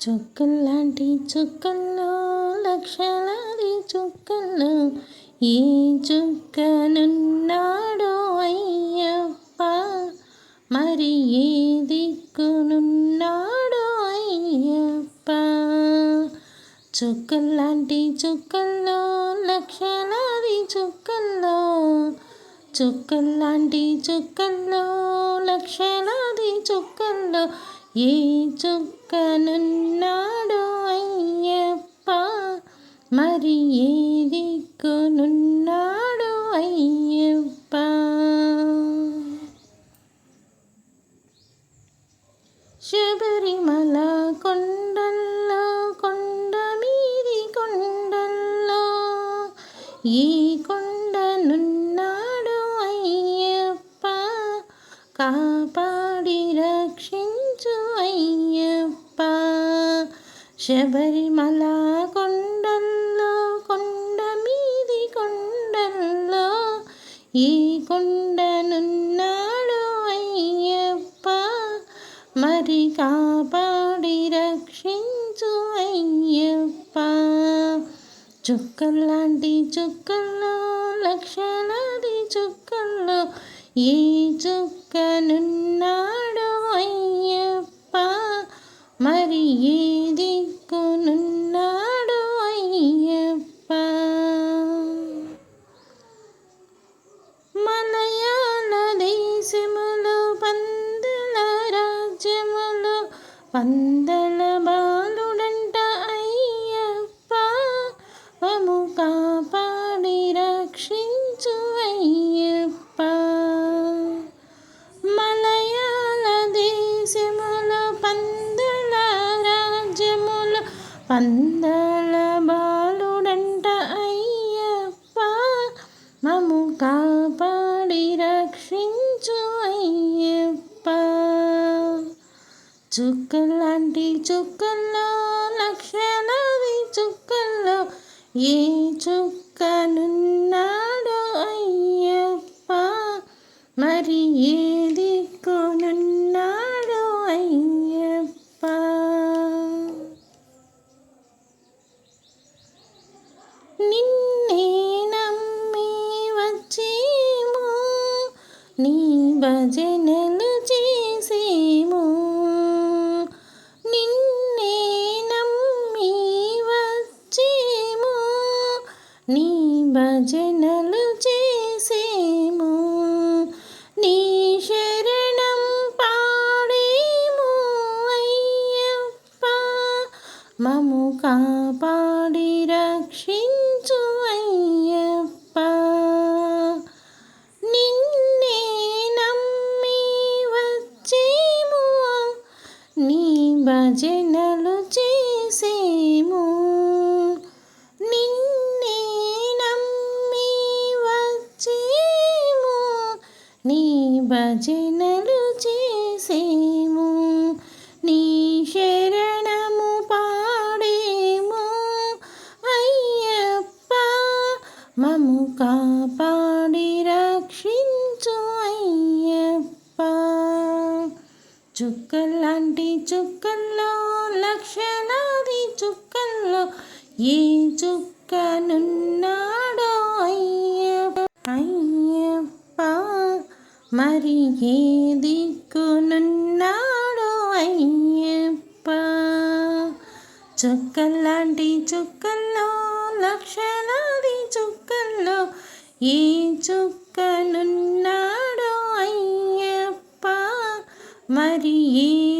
చుక్కల్లాంటి చుక్కల్లో లక్షలాది చుక్కల్లో ఏ చుక్కనున్నాడో అయ్యప్ప? మరి ఏ దిక్కునున్నాడో అయ్యప్ప? చుక్కల్లాంటి చుక్కల్లో లక్షలాది చుక్కల్లో చుక్కల్లాంటి చుక్కల్లో లక్షలాది చుక్కల్లో ఏ చుక్కనున్నాడో అయ్యప్ప. మరి ఏ దిక్కునున్నాడో అయ్యప్ప. శబరిమల కొండల్లో కొండ మీది కొండల్లో ఈ కొండనున్నాడు అయ్యప్ప. కాపాడి రక్షించు శబరిమల కొండల్లో కొండ మీది కొండల్లో ఈ కొండనున్నాడు అయ్యప్ప మరి కాపాడి రక్షించు అయ్యప్ప. చుక్కల్లాంటి చుక్కల్లో లక్షలాది చుక్కల్లో ఈ చుక్కనున్న ఏ దిక్కునున్నాడు అయ్యప్ప. మలయాళ దేశములు పందల రాజ్యములు పంద పందల బాలుడంట అయ్యప్ప మము కాపాడి రక్షించు అయ్యప్ప. చుక్కలాంటి చుక్కల్లో లక్షలాది చుక్కల్లో ఏ చుక్కనున్నాడు అయ్యప్ప. మరి ఏ నీ భజనలు చేసేము. నిన్నే నమ్మి వచ్చేము. నీ భజనలు చేసేము. నీ శరణం పాడేము అయ్యప్ప. మము కాపాడి రక్షించు అయ్యప్ప భజనలు చేసేము. నిన్నే నమ్మి వచ్చేము. నీ భజనలు చేసేము. నీ శరణము పాడేము. అయ్యప్ప మము కాపాడి రక్షించు చుక్కలాంటి చుక్కల్లో లక్షలాది చుక్కల్లో ఏ చుక్కనున్నాడో అయ్యప్ప అయ్యప్ప. మరి ఏ దిక్కునున్నాడో అయ్యప్ప. చుక్కలాంటి చుక్కల్లో లక్షలాది చుక్కల్లో ఏ చుక్కనున్నా అయ్యప్ప మరి ఏది